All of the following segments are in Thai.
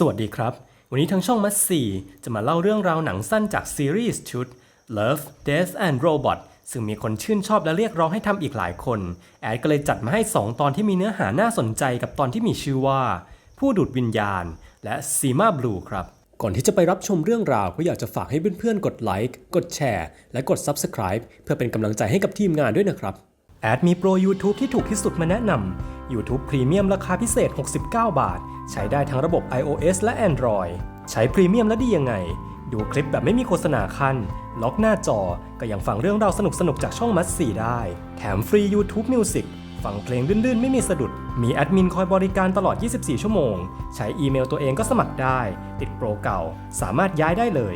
สวัสดีครับ วันนี้ทางช่องมัสซีจะมาเล่าเรื่องราวหนังสั้นจากซีรีส์ชุด Love, Death and Robot ซึ่งมีคนชื่นชอบและเรียกร้องให้ทำอีกหลายคน แอดก็เลยจัดมาให้ 2 ตอนที่มีเนื้อหาน่าสนใจกับตอนที่มีชื่อว่า ผู้ดูดวิญญาณ และซีมาบลูครับ ก่อนที่จะไปรับชมเรื่องราว ก็อยากจะฝากให้เพื่อนๆ กดไลค์ กดแชร์ และกด Subscribe เพื่อเป็นกำลังใจให้กับทีมงานด้วยนะครับ แอดมีโปร YouTube ที่ถูกที่สุดมาแนะนำ YouTube Premium ราคาพิเศษ 69 บาท ใช้ได้ทั้งระบบ iOS และ Android ใช้พรีเมียมแล้วดียังไง ดูคลิปแบบไม่มีโฆษณาขั้น ล็อกหน้าจอ ก็ยังฟังเรื่องราวสนุกๆจากช่องมัสสีได้ แถมฟรี YouTube Music ฟังเพลงลื่นๆ ไม่มีสะดุด มีแอดมินคอยบริการตลอด 24 ชั่วโมง ใช้อีเมลตัวเองก็สมัครได้ ติดโปรเก่า สามารถย้ายได้เลย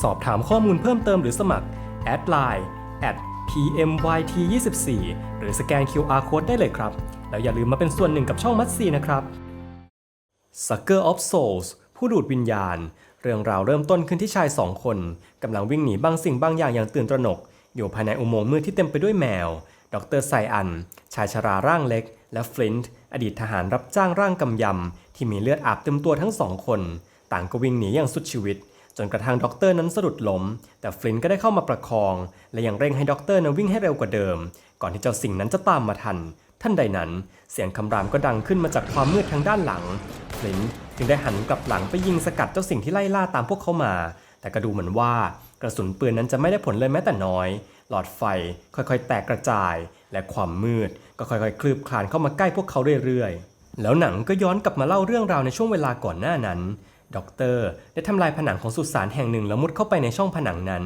สอบถามข้อมูลเพิ่มเติมหรือสมัคร แอดไลน์แอด PMYT24 หรือสแกน QR Code ได้เลยครับ แล้วอย่าลืมมาเป็นส่วนหนึ่งกับช่องมัดซีนะครับ Sucker of Souls ผู้ดูดวิญญาณ เรื่องราวเริ่มต้นขึ้นที่ชายสองคนกำลังวิ่งหนีบางสิ่งบางอย่างอย่างตื่นตระหนก อยู่ภายในอุโมงค์มืดที่เต็มไปด้วยแมว ดรไซอัน ชายชราร่างเล็ก และฟลินต์อดีตทหารรับจ้างร่างกำยำ ที่มีเลือดอาบเต็มตัวทั้งสองคน ต่างก็วิ่งหนีอย่างสุดชีวิต จนกระทั่งด็อกเตอร์นั้นสะดุดล้ม แต่ฟลินต์ก็ได้เข้ามาประคอง และยังเร่งให้ด็อกเตอร์นั้นวิ่งให้เร็วกว่าเดิม ก่อนที่เจ้าสิ่งนั้นจะตามมาทัน ท่านใดนั้นเสียงคำรามก็ดังขึ้นมาจากความมืดทางด้านหลังฟลินจึงได้หันกลับหลังไปยิงสกัดเจ้าสิ่งที่ไล่ล่าตามพวกเขามา แต่ก็ดูเหมือนว่ากระสุนปืนนั้นจะไม่ได้ผลเลยแม้แต่น้อย หลอดไฟค่อยๆ แตกกระจาย และความมืดก็ค่อยๆ คลืบคลานเข้ามาใกล้พวกเขาเรื่อยๆ แล้วหนังก็ย้อนกลับมาเล่าเรื่องราวในช่วงเวลาก่อนหน้านั้นด็อกเตอร์ได้ทำลายผนังของสุสานแห่งหนึ่งแล้วมุดเข้าไปในช่องผนังนั้น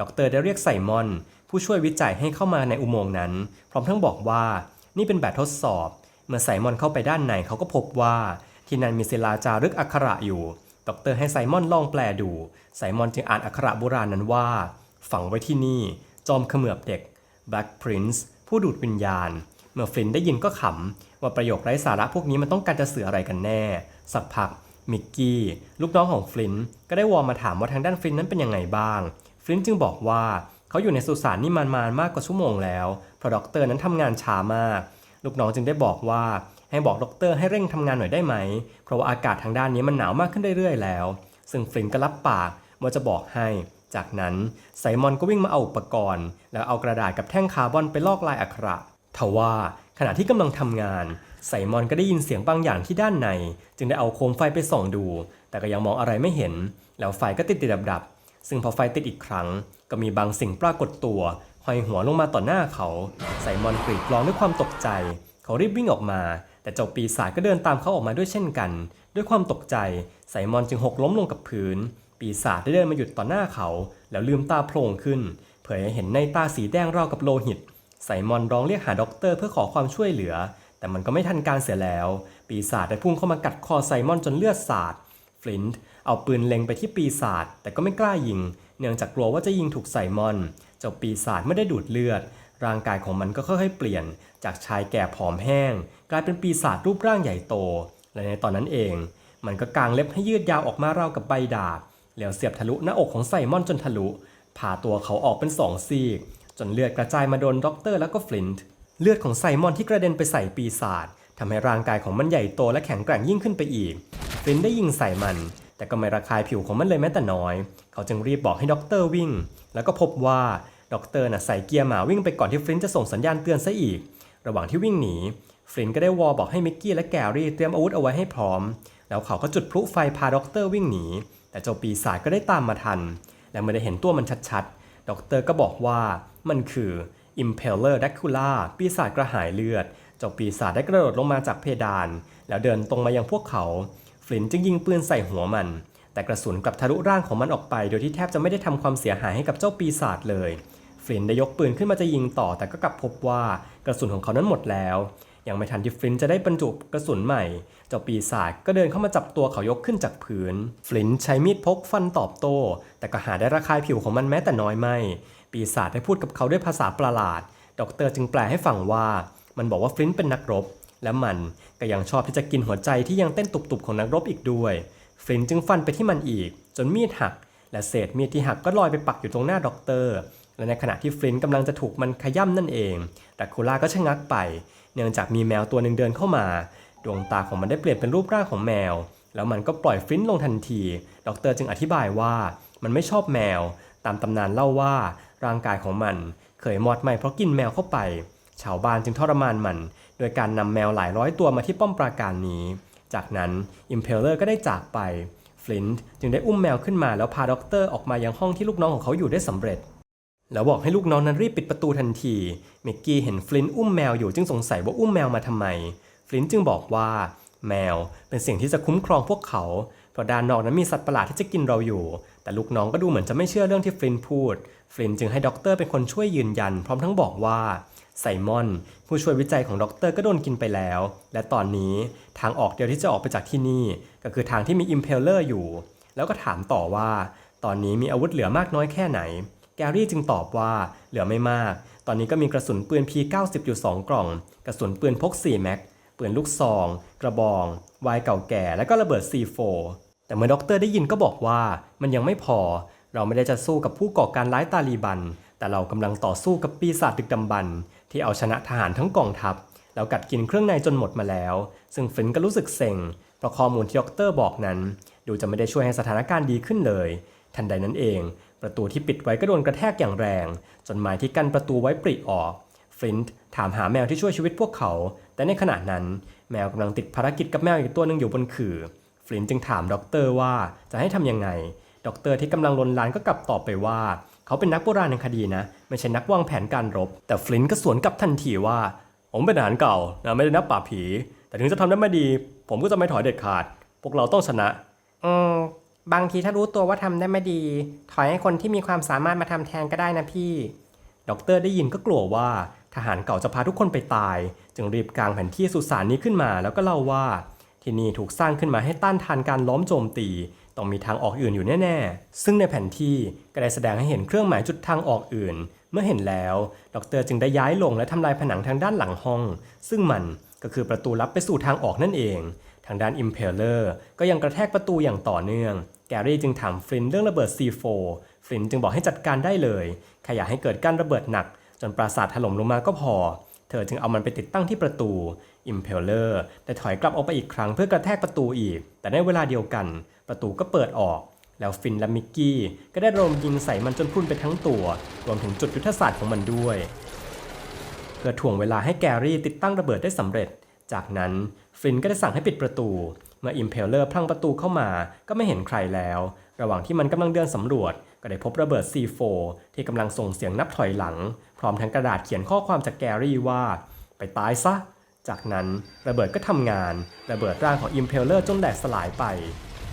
ด็อกเตอร์ได้เรียกไซมอน ผู้ช่วยวิจัยให้เข้ามาในอุโมงค์นั้น พร้อมทั้งบอกว่า นี่เป็นแบบทดสอบ เมื่อไซมอนเข้าไปด้านในเขาก็พบว่า ที่นั่นมีศิลาจารึกอักขระอยู่ด็อกเตอร์ให้ไซมอนลองแปลดู ไซมอนจึงอ่านอักขระโบราณนั้นว่า ฝังไว้ที่นี่ จอมเขมือบเด็ก Black Prince ผู้ดูดวิญญาณ เมื่อฟลินได้ยินก็ขำ ว่าประโยคไร้สาระพวกนี้มันต้องการจะสื่ออะไรกันแน่ สักพักมิกกี้ลูกน้องของฟลินก็ได้วอลมาถามว่าทางด้านฟลินนั้นเป็นยังไงบ้าง ฟลินจึงบอกว่า เขาอยู่ในสุสานนี่มานมานมากกว่าชั่วโมงแล้วเพราะด็อกเตอร์นั้นทำงานช้ามาก ลูกน้องจึงได้บอกว่าให้บอกด็อกเตอร์ให้เร่งทำงานหน่อยได้ไหม เพราะว่าอากาศทางด้านนี้มันหนาวมากขึ้นเรื่อยๆแล้ว ซึ่งฟลินก็รับปากว่าจะบอกให้ จากนั้นไซมอนก็วิ่งมาเอาอุปกรณ์ แล้วเอากระดาษกับแท่งคาร์บอนไปลอกลายอักขระทว่าขณะที่กำลังทำงานไซมอนก็ได้ยินเสียงบางอย่างที่ด้านใน จึงได้เอาโคมไฟไปส่องดู แต่ก็ยังมองอะไรไม่เห็น แล้วไฟก็ติดติดดับดับ ซึ่งพอไฟติดอีกครั้ง ก็มีบางสิ่งปรากฏตัวห้อยหัวลงมาต่อหน้าเขา ไซมอนกรีดร้องด้วยความตกใจ เขารีบวิ่งออกมา แต่เจ้าปีศาจก็เดินตามเขาออกมาด้วยเช่นกัน ด้วยความตกใจ ไซมอนจึงหกล้มลงกับพื้น ปีศาจได้เดินมาหยุดต่อหน้าเขา แล้วลืมตาโพลงขึ้น เผยให้เห็นในตาสีแดงราวกับโลหิต ไซมอนร้องเรียกหาด็อกเตอร์เพื่อขอความช่วยเหลือ แต่มันก็ไม่ทันการเสียแล้ว ปีศาจได้พุ่งเข้ามากัดคอไซมอนจนเลือดสาด ฟลินต์เอาปืนเล็งไปที่ปีศาจแต่ก็ไม่กล้ายิง เนื่องจากกลัวว่าจะยิงถูกไซมอน เจ้าปีศาจไม่ได้ดูดเลือด ร่างกายของมันก็ค่อยๆเปลี่ยน จากชายแก่ผอมแห้ง กลายเป็นปีศาจรูปร่างใหญ่โต และในตอนนั้นเอง มันก็กางเล็บให้ยืดยาวออกมาราวกับใบดาบแล้วเสียบทะลุหน้าอกของไซมอนจนทะลุผ่าตัวเขาออกเป็นสองซีก จนเลือดกระจายมาโดนด็อกเตอร์แล้วก็ฟลินต์เลือดของไซมอนที่กระเด็นไปใส่ปีศาจทำให้ร่างกายของมันใหญ่โตและแข็งแกร่งยิ่งขึ้นไปอีก ฟลินได้ยิงใส่มัน แต่ก็ไม่ระคายผิวของมันเลยแม้แต่น้อย เขาจึงรีบบอกให้ด็อกเตอร์วิ่ง แล้วก็พบว่าด็อกเตอร์น่ะใส่เกียร์หมาวิ่งไปก่อนที่ฟลินจะส่งสัญญาณเตือนซะอีก ระหว่างที่วิ่งหนีฟลินก็ได้วอลบอกให้มิกกี้และแกรี่เตรียมอาวุธเอาไว้ให้พร้อม แล้วเขาก็จุดพลุไฟพาด็อกเตอร์วิ่งหนี แต่เจ้าปีศาจก็ได้ตามมาทัน และเมื่อได้เห็นตัวมันชัดๆ ด็อกเตอร์ก็บอกว่ามันคือ Impeller Dracula ปีศาจกระหายเลือด เจ้าปีศาจได้กระโดดลงมาจากเพดาน แล้วเดินตรงมายังพวกเขา ฟลินจึงยิงปืนใส่หัวมัน แต่กระสุนกลับทะลุร่างของมันออกไป โดยที่แทบจะไม่ได้ทำความเสียหายให้กับเจ้าปีศาจเลยฟลินได้ยกปืนขึ้นมาจะยิงต่อ แต่ก็กลับพบว่ากระสุนของเขานั้นหมดแล้วยังไม่ทันที่ฟลินจะได้บรรจุกระสุนใหม่ เจ้าปีศาจก็เดินเข้ามาจับตัวเขายกขึ้นจากพื้น ฟลินใช้มีดพกฟันตอบโต้ แต่ก็หาได้ระคายผิวของมันแม้แต่น้อยไม่ ปีศาจได้พูดกับเขาด้วยภาษาประหลาด ดอกเตอร์จึงแปลให้ฟังว่า มันบอกว่าฟลินเป็นนักรบ และมันก็ยังชอบที่จะกินหัวใจที่ยังเต้นตุบๆของนักรบอีกด้วย ฟลินจึงฟันไปที่มันอีก จนมีดหัก และเศษมีดที่หักก็ลอยไปปักอยู่ตรงหน้าด็อกเตอร์ และในขณะที่ฟลินกำลังจะถูกมันขย่ำนั่นเองดักคูล่าก็ชะงักไป เนื่องจากมีแมวตัวหนึ่งเดินเข้ามา ดวงตาของมันได้เปลี่ยนเป็นรูปร่างของแมว แล้วมันก็ปล่อยฟลินลงทันทีด็อกเตอร์จึงอธิบายว่ามันไม่ชอบแมว ตามตำนานเล่าว่าร่างกายของมันเคยมอดไหมเพราะกินแมวเข้าไป ชาวบ้านจึงทรมานมัน โดยการนำแมวหลายร้อยตัวมาที่ป้อมปราการนี้ จากนั้นอิมเพลเลอร์ก็ได้จากไปฟลินต์จึงได้อุ้มแมวขึ้นมาแล้วพาด็อกเตอร์ออกมายังห้องที่ลูกน้องของเขาอยู่ได้สำเร็จ แล้วบอกให้ลูกน้องนั้นรีบปิดประตูทันทีมิกกี้เห็นฟลินต์อุ้มแมวอยู่จึงสงสัยว่าอุ้มแมวมาทำไม ฟลินต์จึงบอกว่า แมวเป็นสิ่งที่จะคุ้มครองพวกเขาเพราะด้านนอกนั้นมีสัตว์ประหลาดที่จะกินเราอยู่ แต่ลูกน้องก็ดูเหมือนจะไม่เชื่อเรื่องที่ฟลินต์พูด ฟลินต์จึงให้ด็อกเตอร์เป็นคนช่วยยืนยัน พร้อมทั้งบอกว่า ไซมอน ผู้ช่วยวิจัยของด็อกเตอร์ก็โดนกินไปแล้ว และตอนนี้ทางออกเดียวที่จะออกไปจากที่นี่ ก็คือทางที่มีอิมเพลเลอร์อยู่ แล้วก็ถามต่อว่า ตอนนี้มีอาวุธเหลือมากน้อยแค่ไหน แกรี่จึงตอบว่าเหลือไม่มาก ตอนนี้ก็มีกระสุนปืน P90 อยู่2กล่อง กระสุนปืนพก4แม็กปืนลูกซอง กระบอง วายเก่าแก่ และก็ระเบิด C4 แต่เมื่อด็อกเตอร์ได้ยินก็บอกว่ามันยังไม่พอ เราไม่ได้จะสู้กับผู้ก่อการร้ายตาลีบัน แต่เรากำลังต่อสู้กับปีศาจดึกดำบรร ที่เอาชนะทหารทั้งกองทัพ แล้วกัดกินเครื่องในจนหมดมาแล้ว ซึ่งฟลินก็รู้สึกเซ็งเพราะข้อมูลที่ด็อกเตอร์บอกนั้น ดูจะไม่ได้ช่วยให้สถานการณ์ดีขึ้นเลย ทันใดนั้นเอง ประตูที่ปิดไว้ก็โดนกระแทกอย่างแรง จนไม้ที่กั้นประตูไว้ปริออกฟลินต์ถามหาแมวที่ช่วยชีวิตพวกเขา แต่ในขณะนั้นแมวกำลังติดภารกิจกับแมวอีกตัวหนึ่งอยู่บนขื่อฟลินต์จึงถามด็อกเตอร์ว่าจะให้ทำยังไงด็อกเตอร์ที่กำลังลนลานก็กลับตอบไปว่า เขาเป็นนักโบราณในคดีนะ ไม่ใช่นักวางแผนการรบ แต่ฟลินต์ก็สวนกลับทันทีว่า ผมเป็นทหารเก่านะไม่ได้นักปราบผี แต่ถึงจะทำได้ไม่ดี ผมก็จะไม่ถอยเด็ดขาด พวกเราต้องชนะ อืมบางทีถ้ารู้ตัวว่าทำได้ไม่ดี ถอยให้คนที่มีความสามารถมาทำแทนก็ได้นะพี่ ด็อกเตอร์ได้ยินก็กลัวว่า ทหารเก่าจะพาทุกคนไปตาย จึงรีบกางแผนที่สุสานนี้ขึ้นมา แล้วก็เล่าว่า ที่นี่ถูกสร้างขึ้นมาให้ต้านทานการล้อมโจมตี ต้องมีทางออกอื่นอยู่แน่ๆ ซึ่งในแผนที่ก็ได้แสดงให้เห็นเครื่องหมายจุดทางออกอื่น เมื่อเห็นแล้วดอกเตอร์จึงได้ย้ายลงและทำลายผนังทางด้านหลังห้อง ซึ่งมันก็คือประตูลับไปสู่ทางออกนั่นเอง ทางด้านอิมเพลเลอร์ก็ยังกระแทกประตูอย่างต่อเนื่อง แกรี่จึงถามฟลินต์เรื่องระเบิด C4 ฟลินต์จึงบอกให้จัดการได้เลยแค่อย่าให้เกิดการระเบิดหนัก จนปราสาทถล่มลงมาก็พอ เธอจึงเอามันไปติดตั้งที่ประตูอิมเพลเลอร์ได้ถอยกลับออกไปอีกครั้งเพื่อกระแทกประตูอีก แต่ในเวลาเดียวกัน ประตูก็เปิดออก แล้วฟินและมิกกี้ก็ได้โรมยิงใส่มันจนพรุนไปทั้งตัว รวมถึงจุดยุทธศาสตร์ของมันด้วย เพื่อถ่วงเวลาให้แกรี่ติดตั้งระเบิดได้สำเร็จ จากนั้นฟินก็ได้สั่งให้ปิดประตู เมื่ออิมเพลเลอร์พลังประตูเข้ามาก็ไม่เห็นใครแล้ว ระหว่างที่มันกำลังเดินสำรวจ ก็ได้พบระเบิด C4 ที่กำลังส่งเสียงนับถอยหลัง พร้อมทั้งกระดาษเขียนข้อความจากแกรี่ว่า ไปตายซะจากนั้นระเบิดก็ทำงาน ระเบิดร่างของอิมเพลเลอร์จนแหลกสลายไป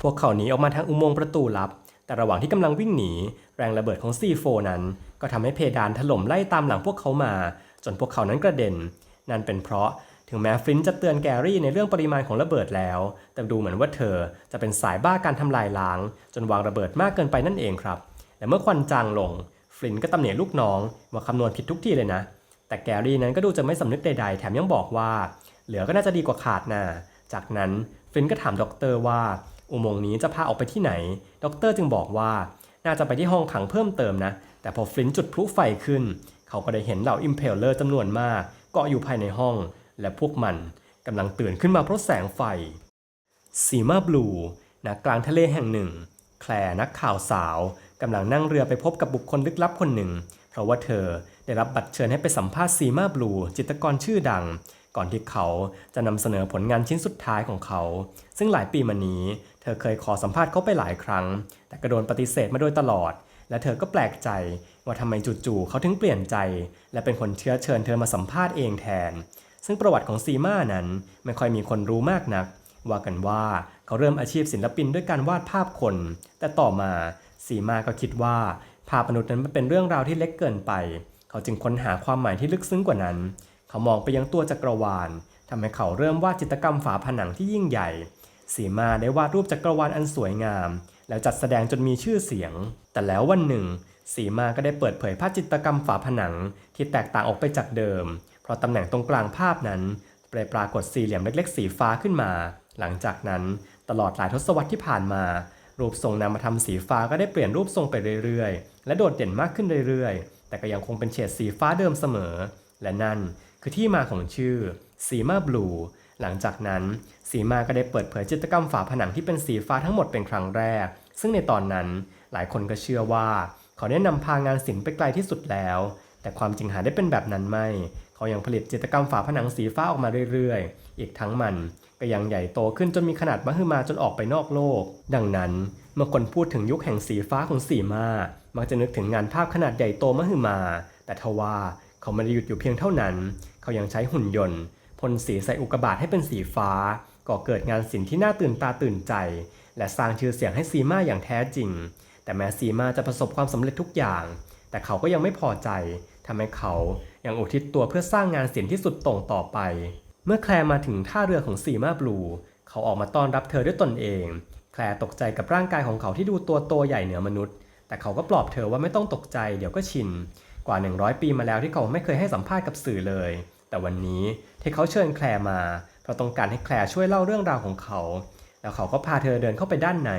พวกเขาหนีออกมาทางอุโมงค์ประตูลับ แต่ระหว่างที่กำลังวิ่งหนี แรงระเบิดของ C4 นั้น ก็ทำให้เพดานถล่มไล่ตามหลังพวกเขามา จนพวกเขานั้นกระเด็น นั่นเป็นเพราะถึงแม้ฟลินจะเตือนแกรี่ในเรื่องปริมาณของระเบิดแล้ว แต่ดูเหมือนว่าเธอจะเป็นสายบ้าการทำลายล้าง จนวางระเบิดมากเกินไปนั่นเองครับ และเมื่อควันจางลง ฟลินก็ตำหนิลูกน้องว่าคำนวณผิดทุกที่เลยนะ แต่แกรี่นั้นก็ดูจะไม่สำนึกใดๆ แถมยังบอกว่า เหลือก็น่าจะดีกว่าขาดนะจากนั้นฟลินก็ถามด็อกเตอร์ว่า อุโมงค์นี้จะพาออกไปที่ไหน ด็อกเตอร์จึงบอกว่า น่าจะไปที่ห้องขังเพิ่มเติมนะ แต่พอฟลินจุดพลุไฟขึ้น เขาก็ได้เห็นเหล่าอิมเพลเลอร์จำนวนมากเกาะอยู่ภายในห้อง และพวกมันกำลังตื่นขึ้นมาเพราะแสงไฟซีมาบลูณกลางทะเลแห่งหนึ่ง แคลนักข่าวสาวกำลังนั่งเรือไปพบกับบุคคลลึกลับคนหนึ่ง เพราะว่าเธอได้รับบัตรเชิญให้ไปสัมภาษณ์ซีมาบลู จิตรกรชื่อดัง ก่อนที่เขาจะนำเสนอผลงานชิ้นสุดท้ายของเขา ซึ่งหลายปีมานี้ เธอเคยขอสัมภาษณ์เขาไปหลายครั้ง แต่ก็โดนปฏิเสธมาโดยตลอด และเธอก็แปลกใจว่าทำไมจู่ๆเขาถึงเปลี่ยนใจ และเป็นคนเชื้อเชิญเธอมาสัมภาษณ์เองแทน ซึ่งประวัติของซีมานั้นไม่ค่อยมีคนรู้มากนัก ว่ากันว่าเขาเริ่มอาชีพศิลปินด้วยการวาดภาพคน แต่ต่อมาซีมาก็คิดว่าภาพมนุษย์นั้นมันเป็นเรื่องราวที่เล็กเกินไป เขาจึงค้นหาความหมายที่ลึกซึ้งกว่านั้น เขามองไปยังตัวจักรวาลทำให้เขาเริ่มวาดจิตรกรรมฝาผนังที่ยิ่งใหญ่ สีมาได้วาดรูปจักรวาลอันสวยงาม แล้วจัดแสดงจนมีชื่อเสียง แต่แล้ววันหนึ่ง สีมาก็ได้เปิดเผยภาพจิตรกรรมฝาผนังที่แตกต่างออกไปจากเดิม เพราะตำแหน่งตรงกลางภาพนั้นเปรปรากฏสี่เหลี่ยมเล็ก ๆ สีฟ้าขึ้นมา หลังจากนั้นตลอดหลายทศวรรษที่ผ่านมา รูปทรงนามธรรมสีฟ้าก็ได้เปลี่ยนรูปทรงไปเรื่อยๆ และโดดเด่นมากขึ้นเรื่อยๆ แต่ก็ยังคงเป็นเฉดสีฟ้าเดิมเสมอ และนั่น คือที่มาของชื่อสีมาบลูหลังจากนั้นสีมาก็ได้เปิดเผยจิตรกรรมฝาผนังที่เป็นสีฟ้าทั้งหมดเป็นครั้งแรก ซึ่งในตอนนั้นหลายคนก็เชื่อว่า เขาได้นำพางานศิลป์ไปไกลที่สุดแล้ว แต่ความจริงหาได้เป็นแบบนั้นไม่ เขายังผลิตจิตรกรรมฝาผนังสีฟ้าออกมาเรื่อยๆ อีกทั้งมันก็ยังใหญ่โตขึ้นจนมีขนาดมหึมาจนออกไปนอกโลก ดังนั้นเมื่อคนพูดถึงยุคแห่งสีฟ้าของสีมา มักจะนึกถึงงานภาพขนาดใหญ่โตมหึมา แต่ทว่าเขาไม่ได้หยุดอยู่เพียงเท่านั้น เขายังใช้หุ่นยนต์พ่นสีใส่อุกกาบาตให้เป็นสีฟ้า ก่อเกิดงานศิลป์ที่น่าตื่นตาตื่นใจ และสร้างชื่อเสียงให้ซีมาอย่างแท้จริง แต่แม้ซีมาจะประสบความสำเร็จทุกอย่าง แต่เขาก็ยังไม่พอใจทำให้เขายังอุทิศตัวเพื่อสร้างงานศิลป์ที่สุดโต่งต่อไป เมื่อแคลมาถึงท่าเรือของซีมาบลูเขาออกมาต้อนรับเธอด้วยตนเอง แคลตกใจกับร่างกายของเขาที่ดูตัวโตใหญ่เหนือมนุษย์ แต่เขาก็ปลอบเธอว่าไม่ต้องตกใจเดี๋ยวก็ชิน กว่า 100 ปีมาแล้วที่เขาไม่เคยให้สัมภาษณ์กับสื่อเลย แต่วันนี้ที่เขาเชิญแคลร์มาเพราะต้องการให้แคลร์ช่วยเล่าเรื่องราวของเขา แล้วเขาก็พาเธอเดินเข้าไปด้านใน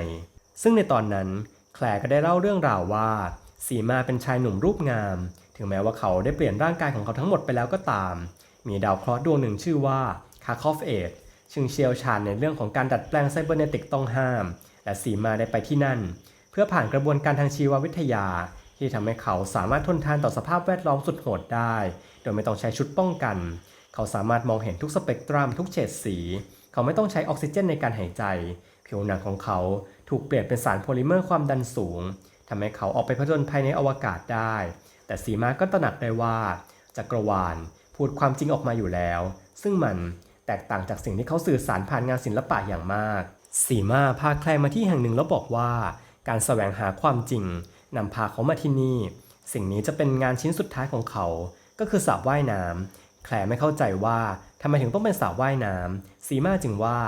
ซึ่งในตอนนั้นแคลร์ก็ได้เล่าเรื่องราวว่าสีมาเป็นชายหนุ่มรูปงาม ถึงแม้ว่าเขาได้เปลี่ยนร่างกายของเขาทั้งหมดไปแล้วก็ตาม มีดาวเคราะห์ดวงหนึ่งชื่อว่าคาคอฟเอดซึ่งเชี่ยวชาญในเรื่องของการดัดแปลงไซเบอร์เนติกต้องห้าม และสีมาได้ไปที่นั่น เพื่อผ่านกระบวนการทางชีววิทยา ที่ทำให้เขาสามารถทนทานต่อสภาพแวดล้อมสุดโหดได้ โดยไม่ต้องใช้ชุดป้องกัน เขาสามารถมองเห็นทุกสเปกตรัมทุกเฉดสี เขาไม่ต้องใช้ออกซิเจนในการหายใจ ผิวหนังของเขาถูกเปลี่ยนเป็นสารโพลิเมอร์ความดันสูงทำให้เขาออกไปผจญภัยในอวกาศได้ แต่สีมาก็ตระหนักได้ว่าจักรวาลพูดความจริงออกมาอยู่แล้ว ซึ่งมันแตกต่างจากสิ่งที่เขาสื่อสารผ่านงานศิลปะอย่างมาก สีมาพาแคลร์มาที่แห่งหนึ่งแล้วบอกว่า การแสวงหาความจริง นำพาเขามาที่นี่ สิ่งนี้จะเป็นงานชิ้นสุดท้ายของเขา ก็คือสระว่ายน้ำแคลร์ไม่เข้าใจว่าทำไมถึงต้องเป็นสระว่ายน้ำสีมาจึงว่า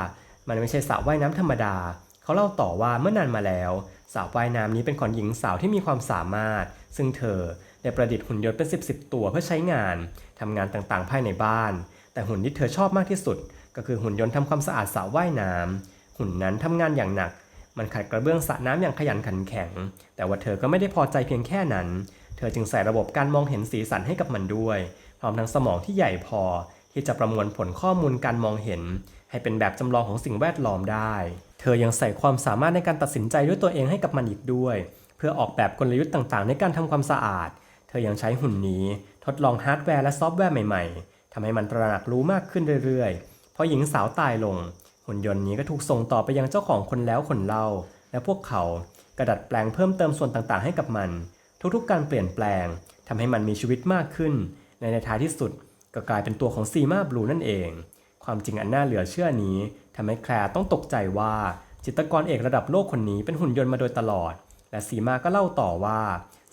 มันไม่ใช่สระว่ายน้ำธรรมดา เขาเล่าต่อว่าเมื่อนานมาแล้วสระว่ายน้ำนี้เป็นของหญิงสาวที่มีความสามารถ ซึ่งเธอได้ประดิษฐ์หุ่นยนต์เป็น 10บสตัวเพื่อใช้งานทำงานต่างๆ ภายในบ้าน แต่หุ่นที่เธอชอบมากที่สุด ก็คือหุ่นยนต์ทำความสะอาดสระว่ายน้ำหุ่นนั้นทำงานอย่างหนัก มันขัดกระเบื้องสระน้ำอย่างขยันขันแข็ง แต่ว่าเธอก็ไม่ได้พอใจเพียงแค่นั้น เธอจึงใส่ระบบการมองเห็นสีสันให้กับมันด้วย พร้อมทั้งสมองที่ใหญ่พอ ที่จะประมวลผลข้อมูลการมองเห็น ให้เป็นแบบจำลองของสิ่งแวดล้อมได้ เธอยังใส่ความสามารถในการตัดสินใจด้วยตัวเองให้กับมันอีกด้วย เพื่อออกแบบกลยุทธ์ต่างๆ ในการทำความสะอาด เธอยังใช้หุ่นนี้ ทดลองฮาร์ดแวร์และซอฟต์แวร์ใหม่ ๆทำให้มันตระหนักรู้มากขึ้นเรื่อยๆพอหญิงสาวตายลง หุ่นยนต์นี้ก็ถูกส่งต่อไปยังเจ้าของคนแล้วคนเล่า และพวกเขากระดัดแปลงเพิ่มเติมส่วนต่างๆ ให้กับมัน ทุกๆ การเปลี่ยนแปลงทำให้มันมีชีวิตมากขึ้น ในในท้ายที่สุดก็กลายเป็นตัวของซีมาบลูนั่นเอง ความจริงอันน่าเหลือเชื่อนี้ทำให้แคลร์ต้องตกใจว่า จิตรกรเอกระดับโลกคนนี้เป็นหุ่นยนต์มาโดยตลอด และซีมาก็เล่าต่อว่า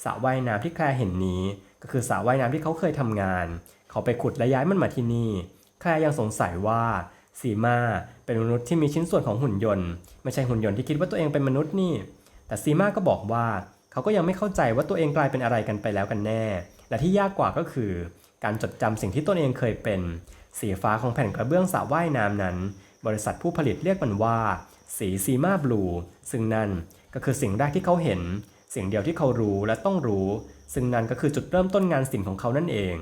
สระว่ายน้ำที่แคลร์เห็นนี้ ก็คือสระว่ายน้ำที่เขาเคยทำงาน เขาไปขุดและย้ายมันมาที่นี่แคลร์ยังสงสัยว่าซีมา เป็นมนุษย์ที่มีชิ้นส่วนของหุ่นยนต์ ไม่ใช่หุ่นยนต์ที่คิดว่าตัวเองเป็นมนุษย์นี่ แต่ซีมาก็บอกว่า เขาก็ยังไม่เข้าใจว่าตัวเองกลายเป็นอะไรกันไปแล้วกันแน่ และที่ยากกว่าก็คือ การจดจำสิ่งที่ตนเองเคยเป็น สีฟ้าของแผ่นกระเบื้องสระว่ายน้ำนั้น บริษัทผู้ผลิตเรียกมันว่า สีซีมาบลู ซึ่งนั่นก็คือสิ่งแรกที่เขาเห็น สิ่งเดียวที่เขารู้และต้องรู้ ซึ่งนั่นก็คือจุดเริ่มต้นงานศิลป์ของเขานั่นเอง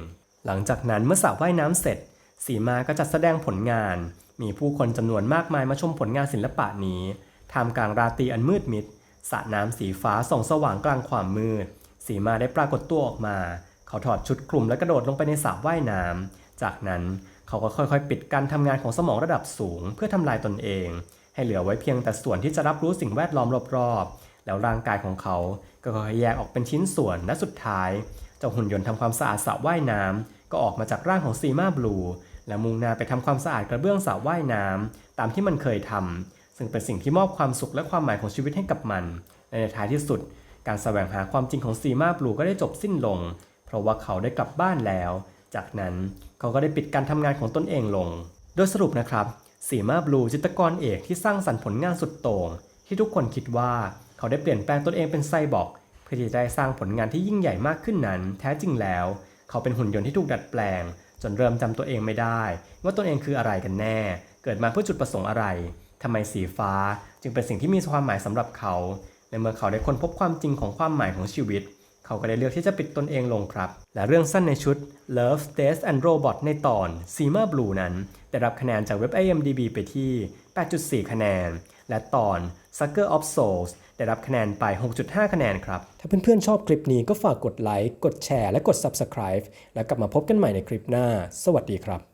หลังจากนั้นเมื่อสระว่ายน้ำเสร็จสีมาก็จัดแสดงผลงาน มีผู้คนจำนวนมากมายมาชมผลงานศิลปะนี้ท่ามกลางราตรีอันมืดมิดสระน้ำสีฟ้าส่องสว่างกลางความมืด สีมาได้ปรากฏตัวออกมา เขาถอดชุดคลุมและกระโดดลงไปในสระว่ายน้ำจากนั้นเขาก็ค่อยๆ ปิดการทำงานของสมองระดับสูง เพื่อทำลายตนเอง ให้เหลือไว้เพียงแต่ส่วนที่จะรับรู้สิ่งแวดล้อมรอบๆ แล้วร่างกายของเขาก็ค่อยๆแยกออกเป็นชิ้นส่วนและสุดท้าย เจ้าหุ่นยนต์ทำความสะอาดสระว่ายน้ำก็ออกมาจากร่างของซีมาบลู และมุ่งหน้าไปทำความสะอาดกระเบื้องสระว่ายน้ำตามที่มันเคยทำซึ่งเป็นสิ่งที่มอบความสุขและความหมายของชีวิตให้กับมัน ในท้ายที่สุด การแสวงหาความจริงของซีมาบลูก็ได้จบสิ้นลง เพราะว่าเขาได้กลับบ้านแล้ว จากนั้นเขาก็ได้ปิดการทำงานของตนเองลง โดยสรุปนะครับสีมาบลูจิตรกรเอกที่สร้างสรรค์ผลงานสุดโต่งที่ทุกคนคิดว่าเขาได้เปลี่ยนแปลงตนเองเป็นไซบอร์กเพื่อที่จะได้สร้างผลงานที่ยิ่งใหญ่มากขึ้นนั้น แท้จริงแล้ว เขาเป็นหุ่นยนต์ที่ถูกดัดแปลง จนเริ่มจำตัวเองไม่ได้ ว่าตนเองคืออะไรกันแน่ เกิดมาเพื่อจุดประสงค์อะไรทำไมสีฟ้าจึงเป็นสิ่งที่มีความหมายสำหรับเขาและเมื่อเขาได้ค้นพบความจริงของความหมายของชีวิตเขเขาก็ได้เลือกที่จะปิดตนเองลงครับ และเรื่องสั้นในชุด Love, Death and Robot ในตอน Sima Blue นั้น ได้รับคะแนนจากเว็บ IMDb ไปที่ 8.4 คะแนน และตอน Sucker of Souls ได้รับคะแนนไป 6.5 คะแนนครับ ถ้าเพื่อนๆชอบคลิปนี้ก็ฝากกดไลค์ กดแชร์ และกด Subscribe แล้วกลับมาพบกันใหม่ในคลิปหน้า สวัสดีครับ